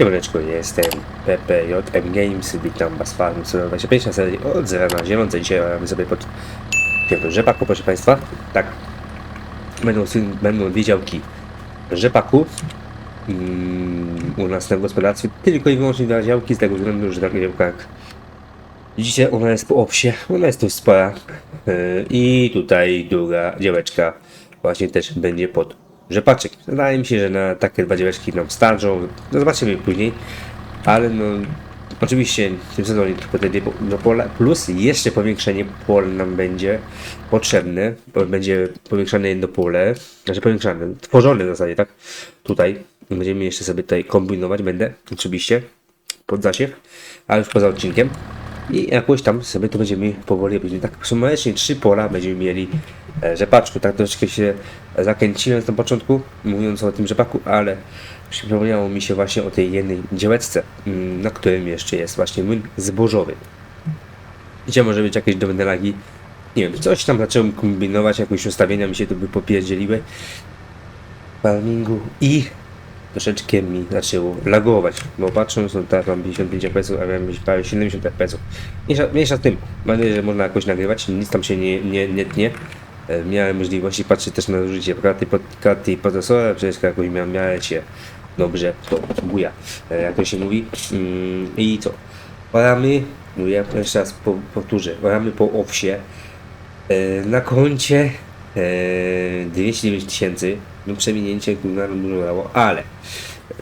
Siemaneczko, jestem PPJM Games, witam was farm 125 na serii od zera na zielonej. Dzisiaj mamy sobie pod pierwszym rzepaku, proszę państwa. Tak, będą, będą dwie działki rzepaku mm, u nas na gospodarstwie, tylko i wyłącznie dla działki, z tego względu, że taka działka jak widzicie, ona jest po obsie, ona jest dość spora Yy, i tutaj druga działeczka właśnie też będzie pod rzepaczek. Wydaje mi się, że na takie dwa działeczki nam starczą, no zobaczymy później, ale no oczywiście tym sezonie tylko te do pola, plus jeszcze powiększenie pól nam będzie potrzebne, bo będzie powiększane jedno pole, znaczy powiększane, tworzone w zasadzie, tak, tutaj, będziemy jeszcze sobie tutaj kombinować, będę, oczywiście, pod zasięg, a już poza odcinkiem. I jakoś tam sobie to będziemy powoli robić. Tak sumarycznie trzy pola będziemy mieli rzepaczku. Tak troszeczkę się zakręciłem na początku, mówiąc o tym rzepaku, ale przypomniało mi się właśnie o tej jednej działeczce, mm, na którym jeszcze jest właśnie młyn zbożowy. Gdzie może być jakieś drobne lagi. Nie wiem, coś tam zacząłem kombinować, jakieś ustawienia mi się tu by popierdzieliły. Farmingu i troszeczkę mi zaczęło lagować, bo patrząc, teraz mam 55 fps, a miałem prawie 70 fps. Mniejsza, mniejsza z tym, mam nadzieję, że można jakoś nagrywać, nic tam się nie, nie, nie tnie. E, Miałem możliwości patrzeć też na zużycie karty, karty procesora, przecież jakoś miałem miarę się dobrze to buja, e, jak to się mówi. Mm, I co? Oramy, mówię jeszcze raz po, powtórzę, oramy po owsie, E, na koncie e, 209 tysięcy, no przewinięcie nam dużo dało, ale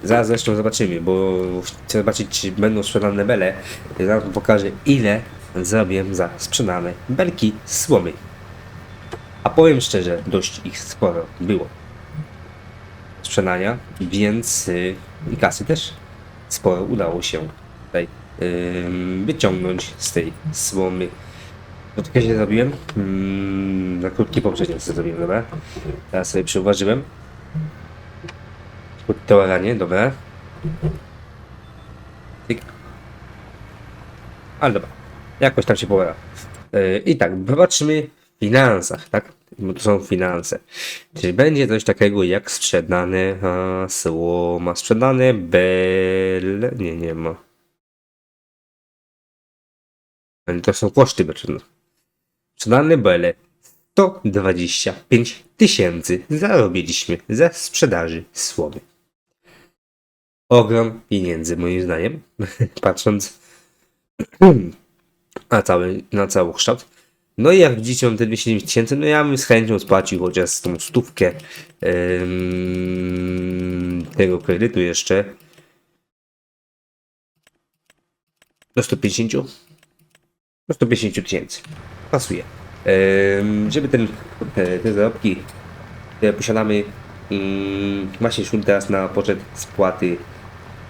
zaraz zresztą zobaczymy, bo chcę zobaczyć czy będą sprzedane bele, zaraz pokażę ile zrobię za sprzedane belki słomy. Powiem szczerze, dość ich sporo było sprzedania, więc y, i kasy też sporo udało się tutaj ym, wyciągnąć z tej słomy. No tylko się zrobiłem. Mm, na krótki poprzednio sobie zrobiłem, dobra. Teraz sobie przyuważyłem. Pod to ranie, dobra. Tyk. Ale dobra. Jakoś tam się połera. Yy, I tak, zobaczmy w finansach, tak? Bo to są finanse. Czy będzie coś takiego jak sprzedane a, słoma, sprzedane bel... Nie, nie ma. Ale To są koszty beczne. Sprzedane bele 125 tysięcy zarobiliśmy ze sprzedaży słomy. Ogrom pieniędzy moim zdaniem, patrząc na cały, na cały kształt. No i jak widzicie, mam te 209 tysięcy, no ja bym z chęcią spłacił chociaż tą stówkę tego kredytu jeszcze. Do 150? Do 150 tysięcy. Pasuje. Żeby ten, te, zarobki, które posiadamy, mm, właśnie szły teraz na poczet spłaty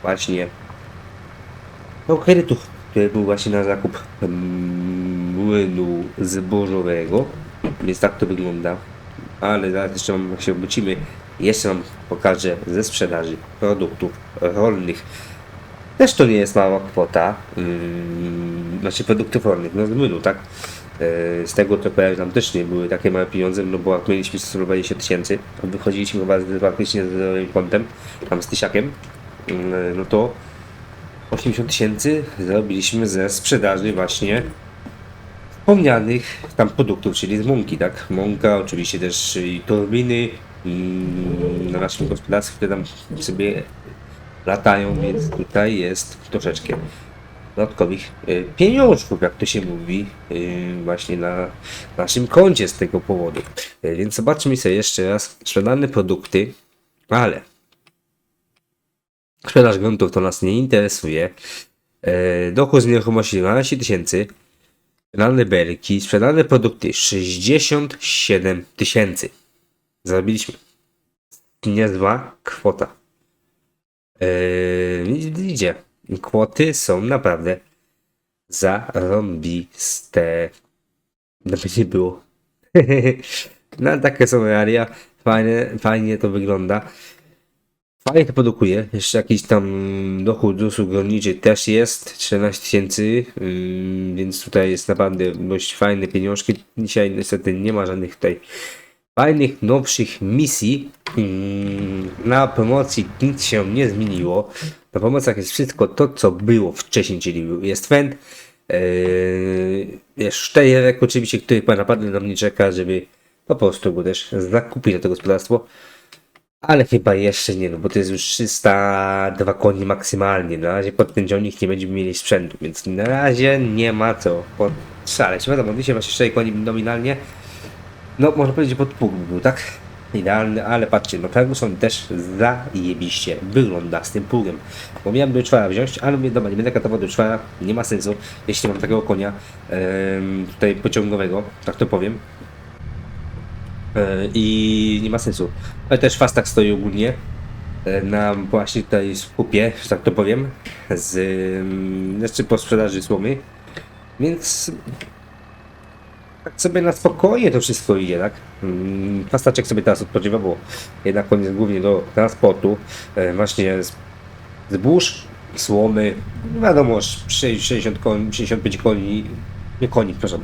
właśnie no, kredytu, który był właśnie na zakup młynu zbożowego. Więc tak to wygląda. Ale zaraz jeszcze mam, jak się obrócimy, jeszcze Wam pokażę ze sprzedaży produktów rolnych. Też to nie jest mała kwota, mm, znaczy produktów rolnych, no z młynu, tak? E, Z tego co pamiętam też nie były takie małe pieniądze, no bo jak mieliśmy 120 tysięcy, wychodziliśmy chyba praktycznie z zerowym kontem, tam z tysiakiem, mm, no to 80 tysięcy zarobiliśmy ze sprzedaży właśnie wspomnianych tam produktów, czyli z mąki, tak? Mąka, oczywiście też i turbiny mm, na naszym gospodarstwie, które tam sobie latają, więc tutaj jest troszeczkę dodatkowych y, pieniążków, jak to się mówi, y, właśnie na naszym koncie z tego powodu. Y, Więc zobaczmy sobie jeszcze raz sprzedane produkty, ale sprzedaż gruntów to nas nie interesuje. E, Dochód z nieruchomości 12 tysięcy, sprzedane belki, sprzedane produkty 67 tysięcy. Zarobiliśmy. Niezła kwota. Yy, idzie. Kwoty są naprawdę zarąbiste. Żeby nie było. no takie są realia. Fajnie, fajnie to wygląda. Fajnie to produkuje. Jeszcze jakiś tam dochód z usług rolniczych też jest. 14 tysięcy. Yy, więc tutaj jest naprawdę dość fajne pieniążki. Dzisiaj niestety nie ma żadnych tutaj fajnych, nowszych misji. Mm, Na promocji nic się nie zmieniło. Na promocjach jest wszystko to, co było wcześniej, czyli jest fend, yy, jest sztejerek oczywiście, który naprawdę na mnie czeka, żeby po prostu go też zakupić na to gospodarstwo. Ale chyba jeszcze nie, no bo to jest już 302 koni maksymalnie. Na razie pod ten nie będziemy mieli sprzętu, więc na razie nie ma co podszaleć. Wiadomo, dzisiaj masz 4 koni nominalnie. No, można powiedzieć, pod by był, tak? Idealny, ale patrzcie, no Ferguson też zajebiście wygląda z tym pługiem. Bo miałem do czwara wziąć, ale mówię, dobra, nie będę katował do czwara, nie ma sensu, jeśli mam takiego konia em, tutaj pociągowego, tak to powiem. E, i nie ma sensu. Ale też fast tak stoi ogólnie e, na właśnie tutaj skupie, że tak to powiem, z ym, znaczy po sprzedaży słomy, więc tak sobie na spokojnie to wszystko idzie, tak? Mm, Fastaczek sobie teraz odpoczywa, bo jednak on jest głównie do transportu, e, właśnie zbóż, słomy, wiadomo, 60 koni, 65 koni, nie koni, przepraszam,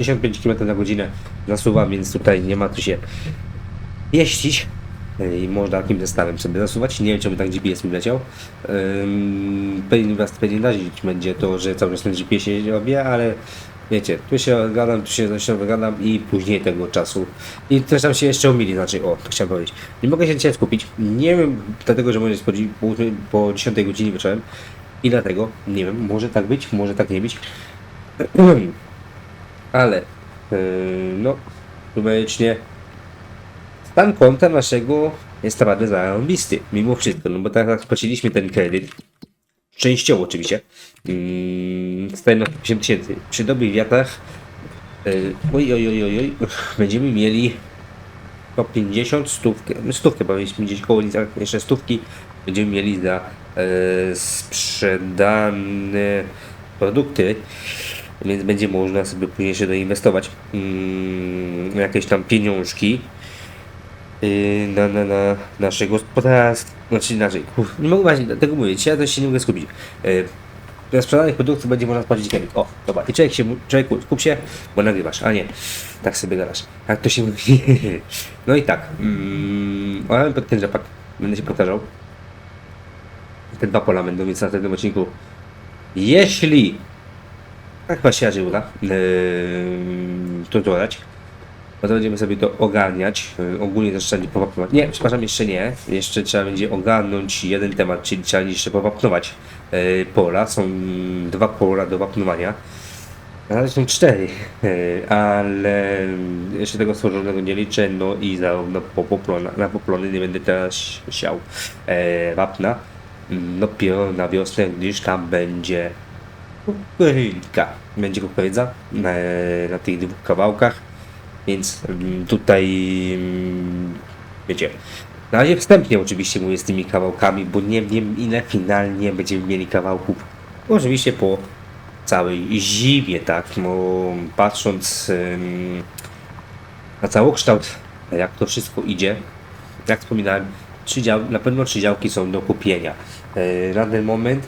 55 km na godzinę nasuwa, więc tutaj nie ma tu się pieścić e, i można takim zestawem sobie zasuwać. Nie wiem, czemu tak GPS mi leciał. Pewnie was pewnie będzie to, że cały czas ten GPS się robi, ale wiecie, tu się gadam, tu się zresztą wygadam i później tego czasu. I też tam się jeszcze umili, znaczy, o, to chciałem powiedzieć. Nie mogę się dzisiaj skupić. Nie wiem, dlatego, że może jest po, po, po 10 godzinie wieczorem. I dlatego, nie wiem, może tak być, może tak nie być. Ale, yy, no, numerycznie stan konta naszego jest naprawdę zarąbisty, mimo wszystko, no bo tak jak spłaciliśmy ten kredyt, częściowo oczywiście, yy, na 50 tysięcy. Przy dobrych wiatrach, yy, oj, oj, oj, oj, oj, będziemy mieli po 50, stówkę, no stówkę, bo mieliśmy gdzieś koło jeszcze stówki, będziemy mieli za e, sprzedane produkty, więc będzie można sobie później się doinwestować mm, jakieś tam pieniążki yy, na, na, na nasze gospodarstwo, znaczy inaczej, nie mogę właśnie tego mówić, ja też się nie mogę skupić. Yy, na sprzedanych produktów będzie można spłacić kredyt. O, dobra. I człowiek się, człowieku, skup się, bo nagrywasz, a nie, tak sobie gadasz. Jak to się mówi? No i tak, mm, olałem pod ten rzepak, będę się powtarzał. Te dwa pola będą więc na tym odcinku. Jeśli tak chyba się uda yy, to dodać, no to będziemy sobie to ogarniać. Yy, ogólnie też trzeba powapnować. Nie, przepraszam, jeszcze nie. Jeszcze trzeba będzie ogarnąć jeden temat, czyli trzeba jeszcze powapnować yy, pola. Są dwa pola do wapnowania. Na razie są cztery, yy, ale jeszcze tego stworzonego nie liczę. No i zarówno po na poplony nie będę teraz siał e, wapna. Dopiero na wiosnę, gdyż tam będzie kukurydza. Będzie kukurydza na, na tych dwóch kawałkach, więc mm, tutaj mm, wiecie. Na razie wstępnie oczywiście mówię z tymi kawałkami, bo nie wiem ile finalnie będziemy mieli kawałków. Oczywiście po całej zimie, tak? Bo patrząc ym, na całokształt, jak to wszystko idzie, jak wspominałem, trzy dział, na pewno trzy działki są do kupienia. Yy, na ten moment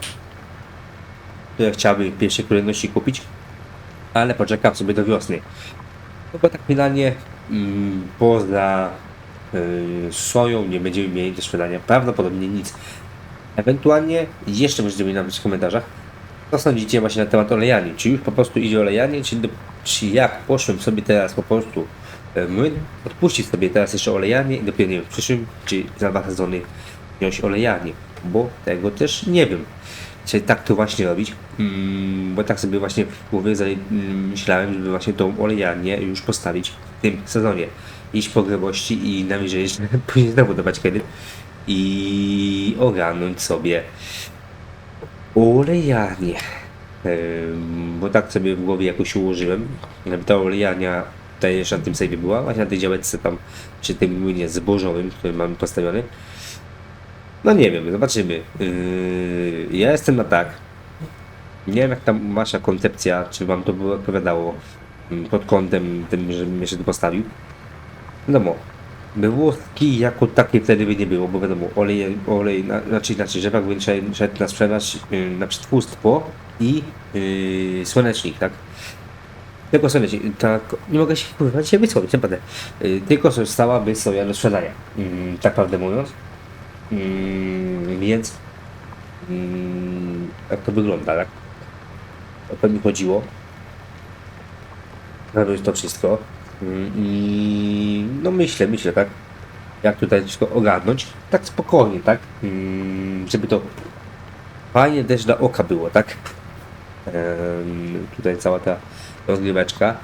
które chciałbym w pierwszej kolejności kupić, ale poczekam sobie do wiosny. No bo tak finalnie mm, poza yy, soją nie będziemy mieli do sprzedania prawdopodobnie nic. Ewentualnie jeszcze możecie mi napisać w komentarzach, co sądzicie właśnie na temat olejani. Czy już po prostu idzie olejanie, czy, do, czy jak poszłem sobie teraz po prostu e, młyn, odpuścić sobie teraz jeszcze olejanie i dopiero nie wiem, w przyszłym czy za dwa sezony wziąć olejanie, bo tego też nie wiem. Czy tak to właśnie robić, mm, bo tak sobie właśnie w głowie mm, myślałem, żeby właśnie tą olejanię już postawić w tym sezonie. Iść po grubości i jeszcze później znowu dawać kredyt i ogarnąć sobie olejanie. Ym, Bo tak sobie w głowie jakoś ułożyłem, ta olejania tutaj jeszcze na tym sejwie była, właśnie na tej działeczce tam, czy tym młynie zbożowym, który mamy postawiony. No nie wiem, zobaczymy. Yy, ja jestem na tak. Nie wiem jak tam wasza koncepcja, czy wam to było odpowiadało mm, pod kątem tym, żebym jeszcze to postawił. Wiadomo, wywózki jako takie wtedy by nie było, bo wiadomo, olej, olej na, znaczy inaczej, rzepak by szedł na sprzedaż, yy, na przetwórstwo i yy, słonecznik, tak? Tylko sobie, tak, nie mogę się kurwa dzisiaj wysłowić, naprawdę. Y, Tylko zostałaby soja do sprzedania, mm, tak prawdę mówiąc. Mm, więc mm, jak to wygląda, tak? O to mi chodziło. Robić to wszystko. Mm, I no myślę, myślę, tak? Jak tutaj wszystko ogarnąć, tak spokojnie, tak? Mm, żeby to fajnie też dla oka było, tak? Tutaj cała ta rozgryweczka.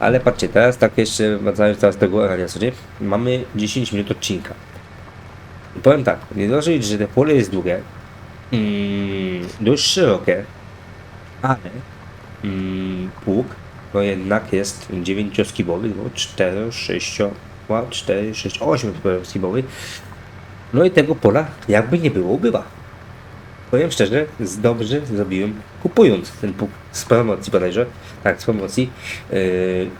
Ale patrzcie, teraz tak jeszcze wracając teraz do tego nie? Mamy 10 minut odcinka. Powiem tak, nie dosyć, że te pole jest długie, mm, dość szerokie, ale mm, pług no jednak jest 9-skibowy, no 4, 6, 4, 6, 8 skibowy. No i tego pola jakby nie było ubywa. Powiem szczerze, dobrze zrobiłem kupując ten pług z promocji bodajże, tak, z promocji. Yy,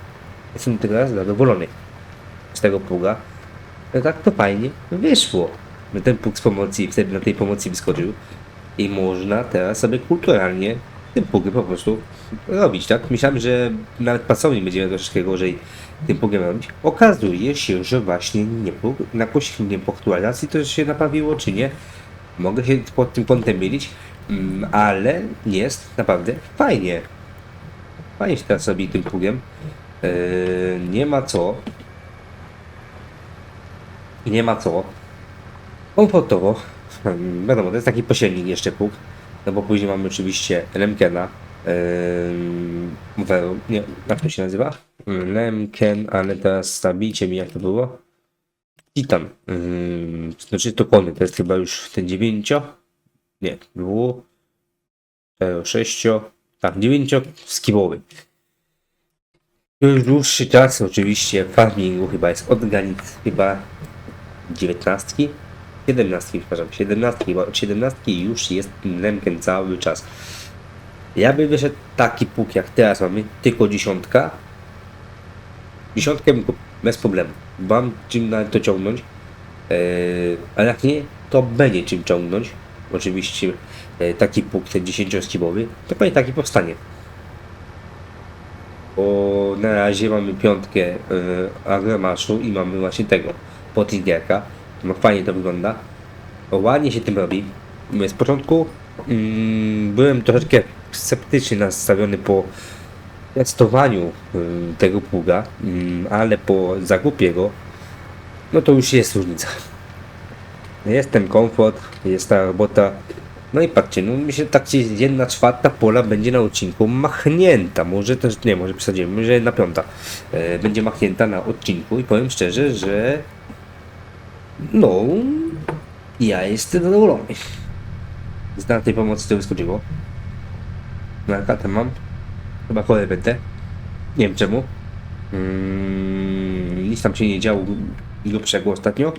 jestem teraz zadowolony z tego pługa. No tak to fajnie wyszło. Ten pług z pomocy wtedy na tej pomocy wyskoczył i można teraz sobie kulturalnie tym pługiem po prostu robić, tak? Myślałem, że nawet pasownie będziemy troszeczkę gorzej tym pługiem robić. Okazuje się, że właśnie nie pług, na nie po aktualizacji to się naprawiło, czy nie. Mogę się pod tym kątem mylić, mm, ale jest naprawdę fajnie. Fajnie się teraz robi tym pługiem. Yy, nie ma co. Nie ma co. Komfortowo. Wiadomo, to jest taki pośrednik jeszcze pług. No bo później mamy oczywiście Lemkena. Vero, nie, jak to się nazywa? Lemken, ale teraz zabijcie mi jak to było. Titan. Yy, znaczy to kony, to jest chyba już ten 9. Nie, było 6. Tak, 9 skibowy. Już dłuższy czas oczywiście farmingu chyba jest od granic chyba 19. 17, przepraszam, 17, chyba od 17 już jest Lemken cały czas. Ja bym wyszedł taki puk jak teraz mamy, tylko dziesiątka. Dziesiątkę bym bez problemu. Mam czym na to ciągnąć. Eee, ale jak nie, to będzie czym ciągnąć. Oczywiście e, taki puk, ten 10-skibowy, to pewnie taki powstanie. Bo na razie mamy piątkę e, Agromaszu i mamy właśnie tego Potingerka. No fajnie to wygląda. Ładnie się tym robi. Z początku mm, byłem troszeczkę sceptycznie nastawiony po testowaniu y, tego pługa, mm, ale po zakupie go, no to już jest różnica. Jest ten komfort, jest ta robota. No i patrzcie, no myślę, tak ci jedna czwarta pola będzie na odcinku machnięta. Może też, nie, może przesadziłem, może jedna piąta e, będzie machnięta na odcinku i powiem szczerze, że no, ja jestem zadowolony. Z na tej pomocy to wyskoczyło. Na kartę mam. Chyba kolej będę. Nie wiem czemu. Mm, nic tam się nie działo grubszego ostatnio.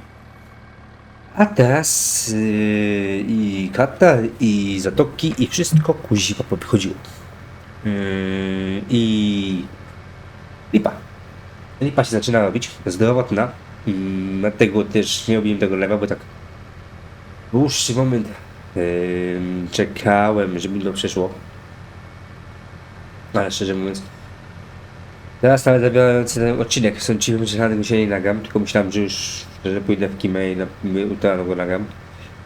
A teraz yy, i kata, i zatoki, i wszystko kuziwa pochodziło. Yy, I lipa. Lipa się zaczyna robić, zdrowotna. Mm, Dlatego też nie robiłem tego lewa, bo tak dłuższy moment czekałem, żeby to przeszło. Ale szczerze mówiąc, teraz nawet zabierając ten odcinek, sądziłem, że na się nie nagram, tylko myślałem, że już szczerze pójdę w kimę i na, jutro go nagram.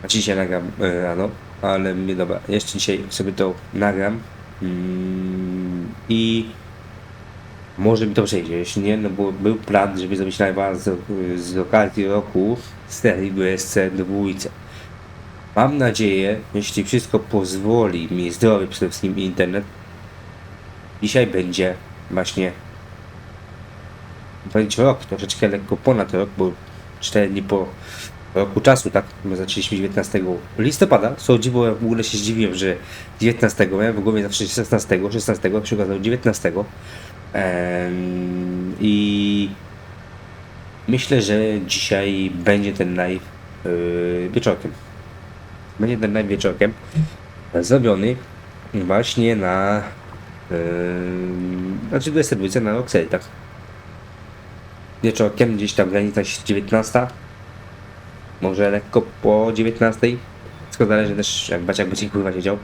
A dzisiaj nagram yy, rano, ale mnie dobra, jeszcze dzisiaj sobie to nagram. Mm, I może mi to przejdzie, jeśli nie, no bo był plan, żeby zrobić live'a z, z okazji roku serii WSC dwójce. Mam nadzieję, jeśli wszystko pozwoli mi zdrowie przede wszystkim internet, dzisiaj będzie właśnie powiedzieć rok, troszeczkę lekko ponad rok, bo 4 dni po roku czasu, tak? My zaczęliśmy 19 listopada, co dziwo, ja w ogóle się zdziwiłem, że 19, miałem w głowie zawsze 16, 16, się okazało 19. I myślę, że dzisiaj będzie ten live yy, wieczorkiem. Będzie ten live wieczorkiem zrobiony właśnie na znaczy 22 na Roxel, tak? Wieczorkiem gdzieś tam granica 19 może lekko po 19 wszystko zależy też jak Baciak będzie kurwa siedział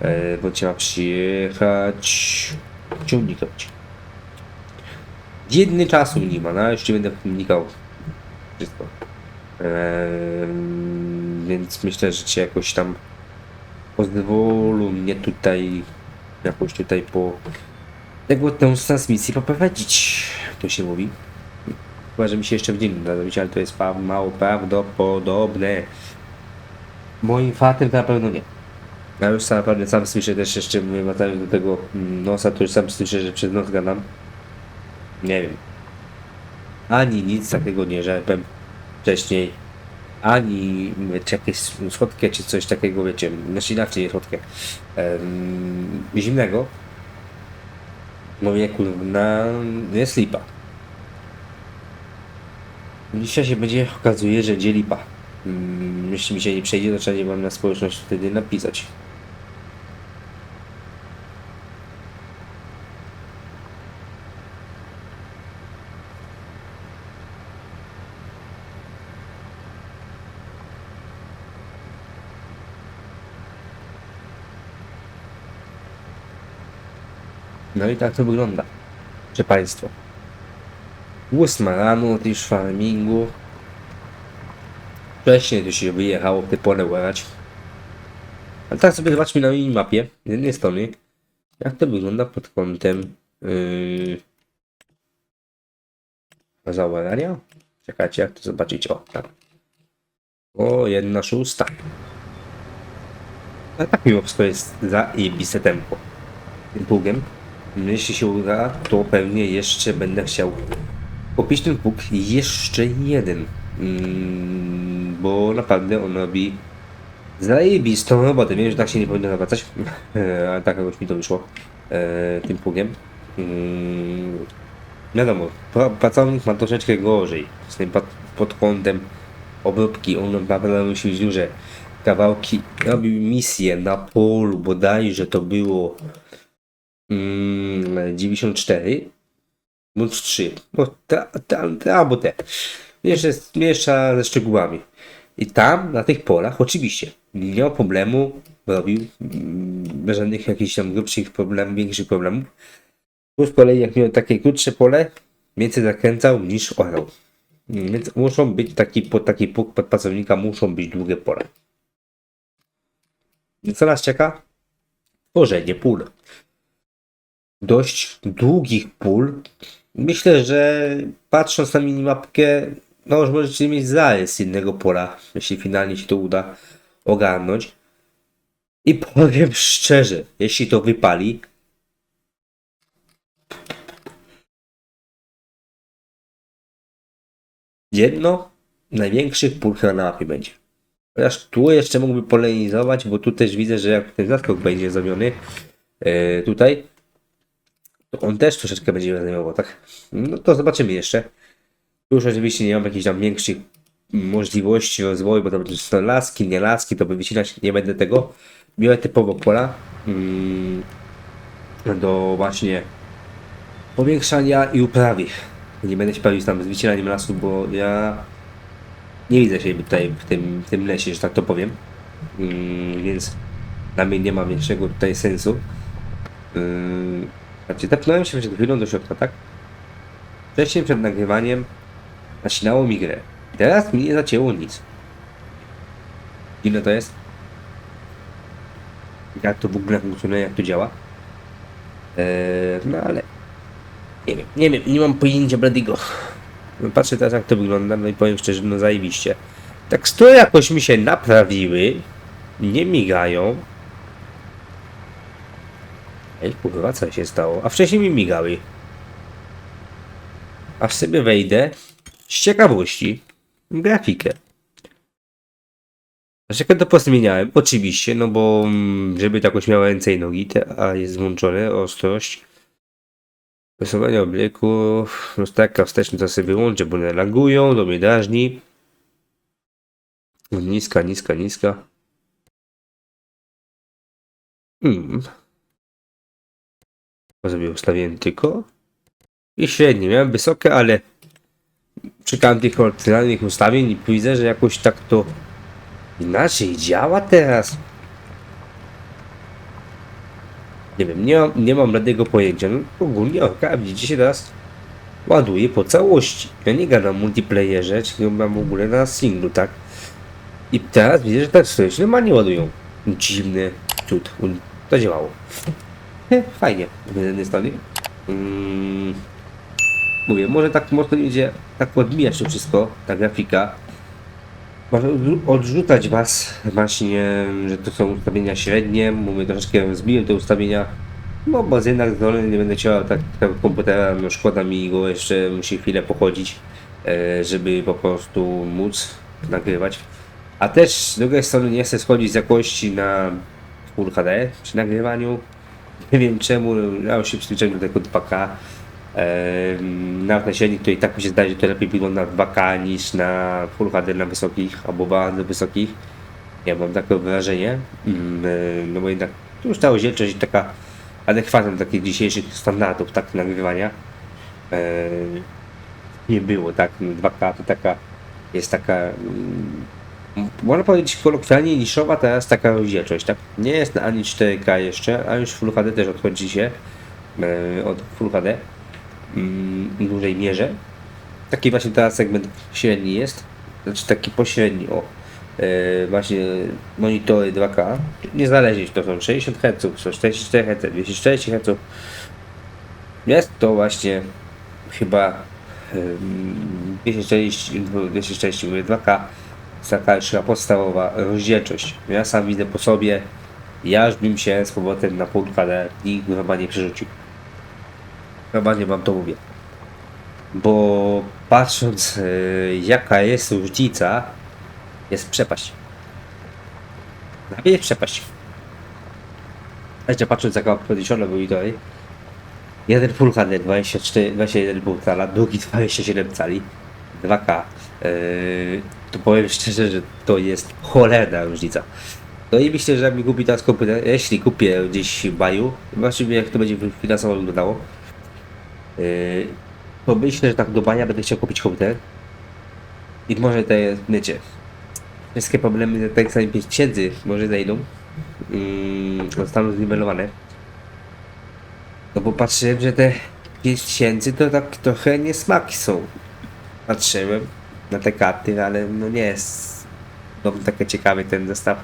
yy, bo trzeba przyjechać ciągnik robić Dzienny czasu nie ma, no jeszcze będę wnikał wszystko. Eee, więc myślę, że cię jakoś tam pozwolą mnie tutaj jakoś tutaj po tego tę transmisję poprowadzić. To się mówi. Chyba, że mi się jeszcze w dzień uda zrobić, ale to jest mało prawdopodobne. Moim fatem na pewno nie. Ja już sam naprawdę sam słyszę też jeszcze wracając do tego mm, nosa, to już sam słyszę, że przez noc gadam. Nie wiem. Ani nic takiego nie rzepem wcześniej. Ani czy jakieś słodkie, czy coś takiego, wiecie, znaczy inaczej nie słodkie. Em, zimnego. Mówię, kurwa, jest lipa. Dzisiaj się będzie okazuje, że gdzie lipa. Mm, Jeśli mi się nie przejdzie, to trzeba nie mam na społeczność wtedy napisać. No i tak to wygląda. Proszę Państwo. Ósma rano, już farmingu. Wcześniej to się wyjechało te pole łerać. Ale tak sobie zobaczmy na minimapie z jednej strony, jak to wygląda pod kątem yy, zaorania. Czekajcie, jak to zobaczyć. O, tak. O, jedna szósta. Ale tak mimo wszystko jest zajebiste tempo. Tym pługiem. Jeśli się uda, to pewnie jeszcze będę chciał kupić ten pług jeszcze jeden. Mm, bo naprawdę on robi zajebistą robotę. Wiem, że tak się nie powinno nawracać, ale tak jakoś mi to wyszło e, tym pługiem. Mm, wiadomo, pra- pracownik ma troszeczkę gorzej z tym pod kątem obróbki. On naprawdę musi być duże kawałki. Robił misję na polu, bodajże to było mm, 94 bądź 3, bo te, te albo te. Jeszcze miesza ze szczegółami. I tam, na tych polach, oczywiście, nie miał problemu, robił mm, żadnych jakichś tam grubszych problemów, większych problemów. Tu kolei, jak miał takie krótsze pole, więcej zakręcał niż orał. Mm, Więc muszą być taki, pod taki pług pod pracownika, muszą być długie pole. Co nas czeka? Tworzenie pól dość długich pól. Myślę, że patrząc na minimapkę, no już możecie mieć zarys jednego pola, jeśli finalnie się to uda ogarnąć. I powiem szczerze, jeśli to wypali, jedno największych pól chyba na mapie będzie. Chociaż tu jeszcze mógłby polenizować, bo tu też widzę, że jak ten zaskok będzie zrobiony e, tutaj, to on też troszeczkę będzie zajmował, tak? No to zobaczymy jeszcze. Już oczywiście nie mam jakichś tam większych możliwości rozwoju, bo to będą są laski, nie laski, to by wycinać nie będę tego. Biorę typowo pola mm, do właśnie powiększania i uprawy. Nie będę się bawił tam z wycinaniem lasu, bo ja nie widzę siebie tutaj w tym, w tym lesie, że tak to powiem. Mm, więc dla mnie nie ma większego tutaj sensu. Yy, znaczy, tepnąłem się przed chwilą do środka, tak? Wcześniej przed nagrywaniem nasinało mi grę. Teraz mi nie zacięło nic. Ile to jest? Jak to w ogóle funkcjonuje, jak to działa? Eee, no ale... Nie wiem, nie wiem, nie mam pojęcia bladiego. Patrzę teraz jak to wygląda, no i powiem szczerze, no zajebiście. Tekstury jakoś mi się naprawiły. Nie migają. Ej, kurwa, co się stało? A wcześniej mi migały. Aż sobie wejdę z ciekawości grafikę. Dlaczego to pozmieniałem? Oczywiście, no bo mm, żeby jakoś miało ręce i nogi, te, a jest włączone ostrość. Rysowanie oblików, lusterka wsteczne to sobie wyłączę, bo one lagują, do mnie drażni. Niska, niska, niska. Hmm. Sobie ustawiłem tylko. I średnie, miałem wysokie, ale szukałem tych opcjonalnych ustawień i widzę, że jakoś tak to inaczej działa teraz. Nie wiem, nie mam, nie mam żadnego pojęcia. No ogólnie, ok, widzicie teraz ładuje po całości. Ja nie gadam multiplayerze, czy mam w ogóle na singlu, tak? I teraz widzę, że tak sobie się normalnie ładują. Dziwny cud. To działało. Fajnie. Z jednej strony. Mówię, może tak mocno nie będzie tak odbijać to wszystko, ta grafika. Może odrzu- odrzucać was właśnie, że to są ustawienia średnie. Mówię, troszeczkę zbiłem te ustawienia. No bo z jednak zdolny nie będę chciał tak komputera, no szkoda mi go jeszcze, musi chwilę pochodzić, e, żeby po prostu móc nagrywać. A też z drugiej strony nie chcę schodzić z jakości na Full HD przy nagrywaniu. Nie wiem czemu, ja już się przyzwyczaiłem do tego 2K. Ehm, Nawet na średnich to i tak mi się zdaje, że to lepiej wygląda na 2K niż na Full HD na wysokich albo bardzo wysokich. Ja mam takie wrażenie. Mm, No bo jednak już ta rozdzielczość taka adekwatna do takich dzisiejszych standardów tak nagrywania. Nie było tak, no 2K to taka jest taka mm, można powiedzieć kolokwialnie niszowa teraz taka rozdzielczość, tak? Nie jest na ani 4K jeszcze, a już Full HD też odchodzi się e, od Full HD mm, w dużej mierze. Taki właśnie teraz segment średni jest, znaczy taki pośredni, o. E, właśnie monitory 2K, niezależnie czy to są 60 Hz, są 44 Hz, 240 Hz. Jest to właśnie chyba em, 240, 240 mówię 2K jest taka podstawowa rozdzielczość. Ja sam widzę po sobie, ja już bym się z powrotem na HD i chyba nie przerzucił. Chyba nie wam to mówię. Bo patrząc e, jaka jest różnica, jest przepaść. Nawet jest przepaść. Jeszcze patrząc jaka podniesiona był i dalej. Jeden Full HD 24, 21,5 cala, drugi 27 cali, 2K. Yy, to powiem szczerze, że to jest cholerna różnica. No i myślę, że mi kupi teraz komputer, jeśli kupię gdzieś w maju, zobaczymy jak to będzie finansowo wyglądało. Yy, to myślę, że tak do maja będę chciał kupić komputer. I może te, wiecie, wszystkie problemy, tak jak 5000 może zejdą. Yy, zostaną zniwelowane. No bo patrzyłem, że te 5000 to tak trochę niesmaki są. Patrzyłem na te karty, ale no nie jest no, taki ciekawy ten zestaw.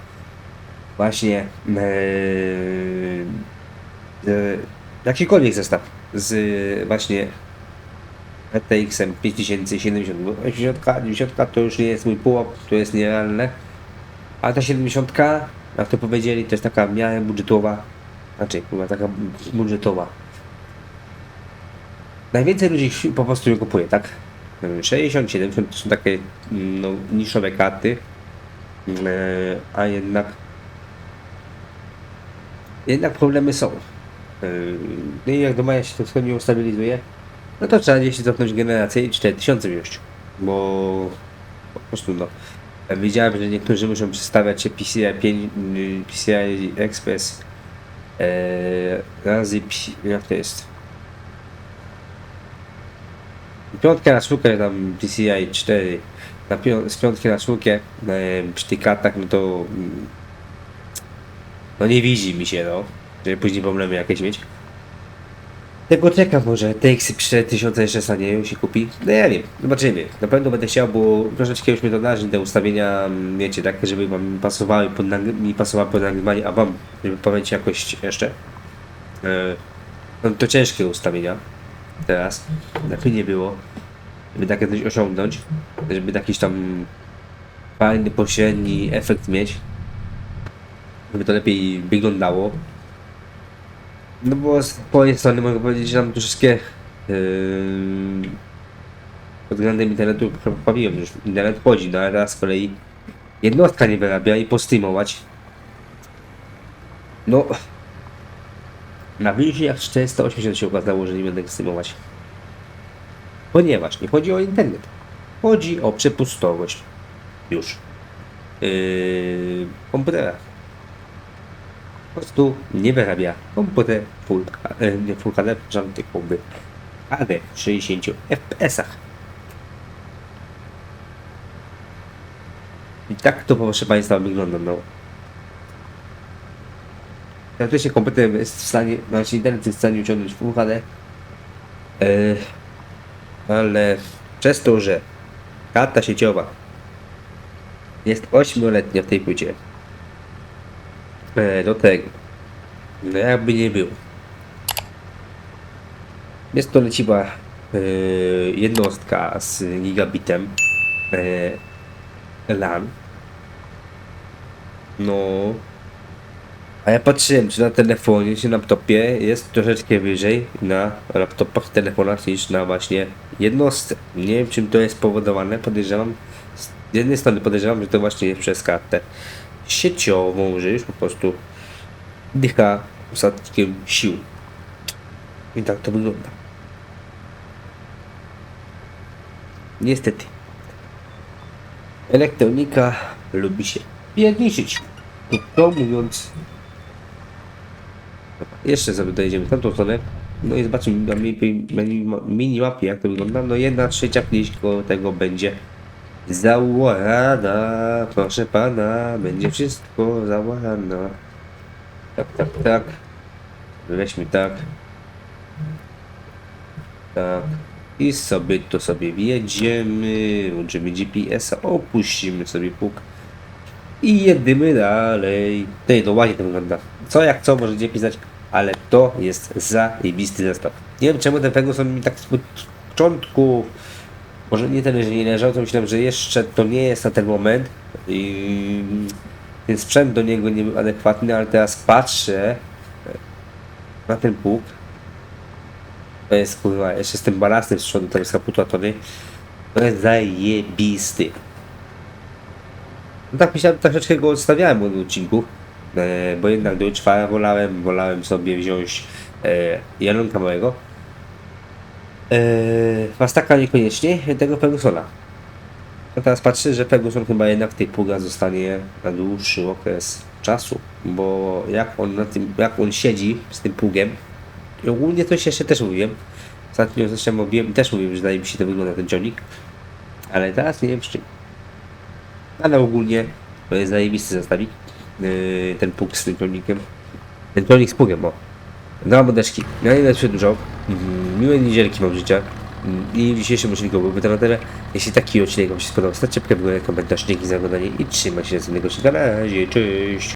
Właśnie yy, yy, jakikolwiek zestaw z właśnie RTX-em 5070, bo 80, 90 to już nie jest mój pułap, to jest nierealne. A ta 70, jak to powiedzieli, to jest taka w miarę budżetowa, znaczy chyba taka budżetowa. Najwięcej ludzi po prostu ją kupuje, tak? 60, 70 to są takie no, niszowe karty, e, a jednak jednak problemy są. E, No i jak do maja się to nie ustabilizuje, no to trzeba gdzieś cofnąć generację i 4000 wziąć, bo po prostu no widziałem, że niektórzy muszą przestawiać się PCI 5, PCI Express e, razy, jak to jest? Piątkę na sztukę, tam PCI 4, na pią- z piątki na sztukę przy tych kartach, no to mm, no nie widzi mi się, no, żeby później problemy jakieś mieć. Tego czekam może, TX 4000 jeszcze stanie się kupi. No ja wiem, zobaczymy. Na pewno będę chciał, bo troszeczkę już mnie to nażyć, te ustawienia, mm, wiecie, takie, żeby wam pasowały pod, mi pasowały pod nagrywanie, a wam, żeby powiedzieć jakość jeszcze. E, no to ciężkie ustawienia teraz, jakby nie było, żeby takie coś osiągnąć, żeby jakiś tam fajny, pośredni efekt mieć, żeby to lepiej wyglądało. No bo z mojej strony mogę powiedzieć, że tam troszeczkę yy, pod względem internetu poprawiłem, już internet chodzi, no ale teraz z kolei jednostka nie wyrabia i postreamować. No, na więźniach 480 się okazało, że nie będę streamować. Ponieważ nie chodzi o internet. Chodzi o przepustowość. Już. Yy, komputera. Po prostu nie wyrabia komputer full, e, nie full HD, tylko by HD w 60 FPS-ach. I tak to proszę Państwa wygląda, no. Teoretycznie komputer jest w stanie, znaczy internet jest w stanie osiągnąć Full HD. E, ale przez to, że karta sieciowa jest 8-letnia w tej płycie, e, do tego, no jakby nie było. Jest to leciwa e, jednostka z gigabitem e, LAN. No. A ja patrzyłem, czy na telefonie, czy na laptopie jest troszeczkę wyżej na laptopach, telefonach niż na właśnie jednostce. Nie wiem, czym to jest spowodowane. Podejrzewam, z jednej strony podejrzewam, że to właśnie jest przez kartę sieciową, że już po prostu dycha ostatkiem sił. I tak to wygląda. Niestety. Elektronika lubi się pierniczyć. Krótko mówiąc. Jeszcze sobie dojedziemy w tamtą stronę. No i zobaczymy na mini- mini- minimapie jak to wygląda. No jedna trzecia blisko tego będzie założona. Proszę pana, będzie wszystko założone. Tak, tak, tak. Weźmy tak. Tak. I sobie to sobie wjedziemy, włączymy GPS-a, opuścimy sobie puk i jedymy dalej. Tej, no ładnie to wygląda. Co jak co możecie pisać, ale to jest zajebisty zestaw. Nie wiem czemu ten Ferguson mi tak z początku, może nie tyle, że nie leżał, to myślałem, że jeszcze to nie jest na ten moment i ten sprzęt do niego nie był adekwatny, ale teraz patrzę na ten pług. To jest kurwa, jeszcze z tym balastem z przodu, tam jest kaputa tony. To jest zajebisty. No tak myślałem, troszeczkę go odstawiałem od odcinku, e, bo jednak do czwara wolałem, wolałem sobie wziąć e, Janonka małego. E, Mastaka niekoniecznie, tego Fergusona. No teraz patrzę, że Ferguson chyba jednak tej pługa zostanie na dłuższy okres czasu, bo jak on na tym, jak on siedzi z tym pługiem, i ogólnie coś jeszcze też mówiłem, ostatnio zresztą mówiłem, też mówiłem, że daje mi się to wygląda ten ciągnik, ale teraz nie wiem z czym. Ale ogólnie to jest zajebisty zestawik. Yy, ten pług z tym ciągnikiem. Ten ciągnik z pługiem, o. Dwa modeczki. Najlepszy dużo. Mm, Miłe niedzielki mam życia. Mm, I w dzisiejszym odcinku byłby to na tyle. Jeśli taki odcinek Wam się spodobał, stawcie łapkę w górę, komentarz, dzięki za oglądanie i trzymaj się z innego odcinka. Na razie, cześć!